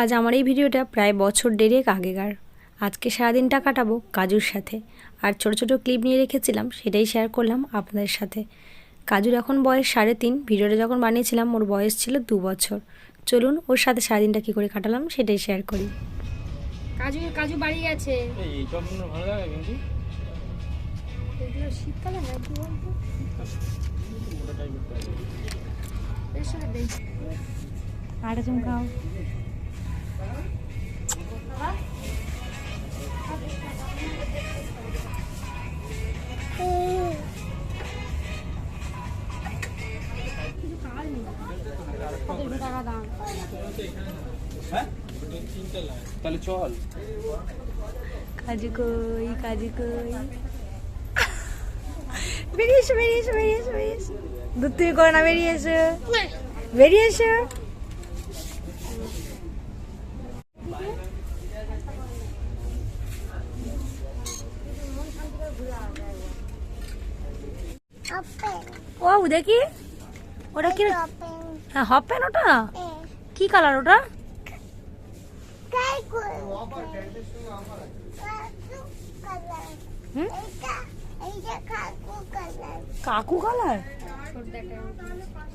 আজ আমার এই ভিডিওটা প্রায় বছর দেড়েক আগেকার। আজকে সারাদিনটা কাটাবো কাজুর সাথে। আর ছোট ছোট ক্লিপ নিয়ে রেখেছিলাম সেটাই শেয়ার করলাম আপনাদের সাথে। কাজুর এখন বয়স সাড়ে তিন ভিডিওটা যখন বানিয়েছিলাম ওর বয়স ছিল দু বছর। চলুন ওর সাথে সারাদিনটা কী করে কাটালাম সেটাই শেয়ার করি। কাজু কাজু বাড়ি গেছে। শীতকালে না কি বলতো চুম খাও। তাহলে চল কাজু কই কাজু কই বেরিয়ে এসো বেরিয়ে এসো। বেরিয়ে এসো করো না বেরিয়ে এসো। ও দেখি। ওটা কি? হ্যাঁ হপ প্যান ওটা? কি কালার ওটা? কাকু কালার?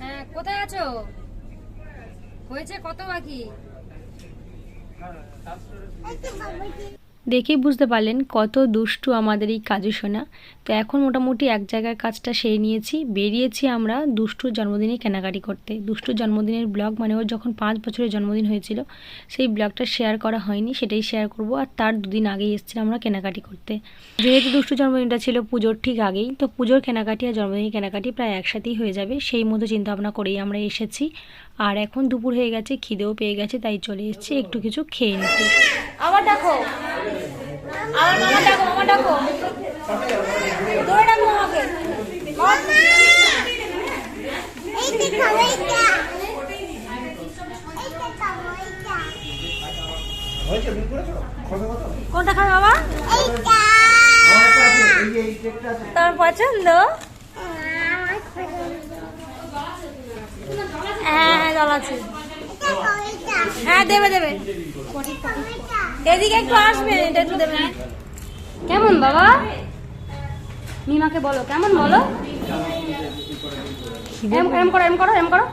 হ্যাঁ কোথায় আছো? হয়েছে কত বাকি? দেখেই বুঝতে পারলেন কত দুষ্টু আমাদের এই কাজু সোনা। তো এখন মোটামুটি এক জায়গার কাজটা সেরে নিয়েছি। বেরিয়েছি আমরা দুষ্টুর জন্মদিনে কেনাকাটি করতে। দুষ্টুর জন্মদিনের ব্লগ মানে ওর যখন পাঁচ বছরের জন্মদিন হয়েছিল, সেই ব্লগটা শেয়ার করা হয়নি, সেটাই শেয়ার করব। আর তার দুদিন আগেই এসেছিলাম আমরা কেনাকাটি করতে। যেহেতু দুষ্টু জন্মদিনটা ছিল পুজোর ঠিক আগেই, তো পুজোর কেনাকাটি আর জন্মদিনের কেনাকাটি প্রায় একসাথেই হয়ে যাবে। সেই মতো চিন্তা ভাবনা করেই আমরা এসেছি। আর এখন দুপুর হয়ে গেছে খিদেও পেয়ে গেছে তাই চলে এসেছি একটু কিছু খেয়ে নিতে। আবার ডাকো। আবার মামা ডাকো মামা ডাকো। ধরে ডাকো মামাকে কোনটা খাবে বাবা? তোমার পছন্দ? হ্যাঁ হ্যাঁ আছে। হ্যাঁ দেবে একটু আসবে কেমন বাবা? মিমাকে বলো, কেমন বলো? এম করো এম করো এম করো।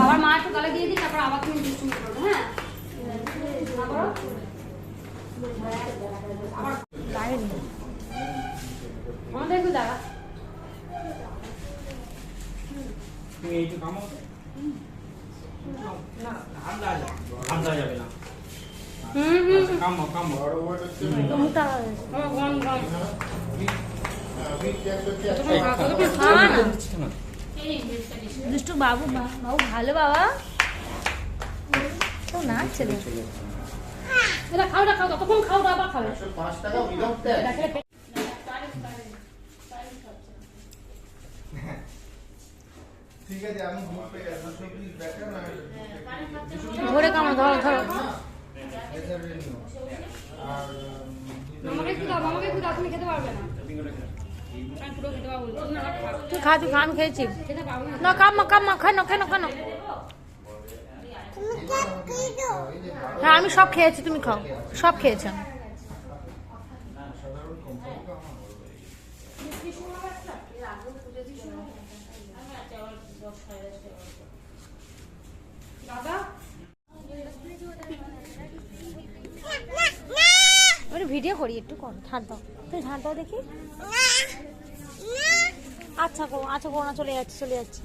আবার মা একটু দিয়ে তারপর আবার তুমি হ্যাঁ? একটু দাঁড়া। তুমি না যাবে যাবে না। হুম হুম। আমার গন গন না। না। দুষ্টু বাবু বা- বাবু ভালো বাবা। তো নাচছে দেখো। এটা খাও না খাও ততক্ষণ খাও না আবার খাবে ঠিক আছে আমি ব্যাটার ধরে কামড় ধরো। ধরো একটু দাও মামাকে একটু দাও তুমি খেতে পারবে না। আমি পুরো খেতে পারব না। তুমি না খা তুই খা তুই খা খেয়েছি। না। না কাম্মা কাম্মা খানো খানো খানো হ্যাঁ আমি সব খেয়েছি তুমি খাও সব খেয়েছি আমি। আমি ভিডিও করি একটু কর, ঝাঁট দাও। তুই ঝাঁট দাও দেখি। আচ্ছা গো আচ্ছা গো, না, চলে যাচ্ছে চলে যাচ্ছে।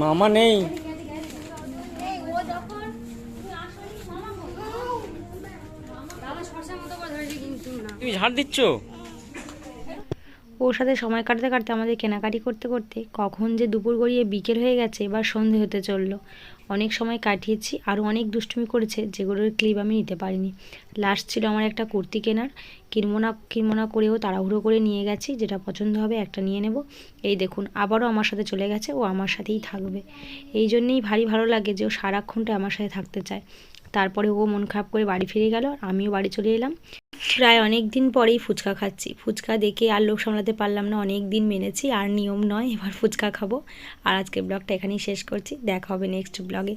মামা নেই দাদা সরষের মতো করে ধরেছি কিন্তু না তুমি ঝাড় দিচ্ছ? ওর সাথে সময় কাটতে কাটতে আমাদের কেনাকাটি করতে করতে কখন যে দুপুর গড়িয়ে বিকেল হয়ে গেছে, এবার সন্ধে হতে চলল। অনেক সময় কাটিয়েছি আরও অনেক দুষ্টুমি করেছে, যেগুলোর ক্লিপ আমি নিতে পারিনি। লাস্ট ছিল আমার একটা কুর্তি কেনার। কিনবো না কিনবো না করেও তাড়াহুড়ো করে নিয়ে গেছি, যেটা পছন্দ হবে একটা নিয়ে নেব। এই দেখুন, আবারও আমার সাথে চলে গেছে, ও আমার সাথেই থাকবে। এই জন্যেই ভারী ভালো লাগে যে ও সারাক্ষণটা আমার সাথে থাকতে চায়। তারপরে ও মন খারাপ করে বাড়ি ফিরে গেল আমিও বাড়ি চলে এলাম। প্রায় অনেক দিন পরেই ফুচকা খাচ্ছি। ফুচকা দেখে আর লোক সামলাতে পারলাম না, অনেক দিন মেনেছি, আর নিয়ম নয় এবার ফুচকা খাব। আর আজকে ব্লগটা এখানেই শেষ করছি। দেখা হবে নেক্সট ব্লগে।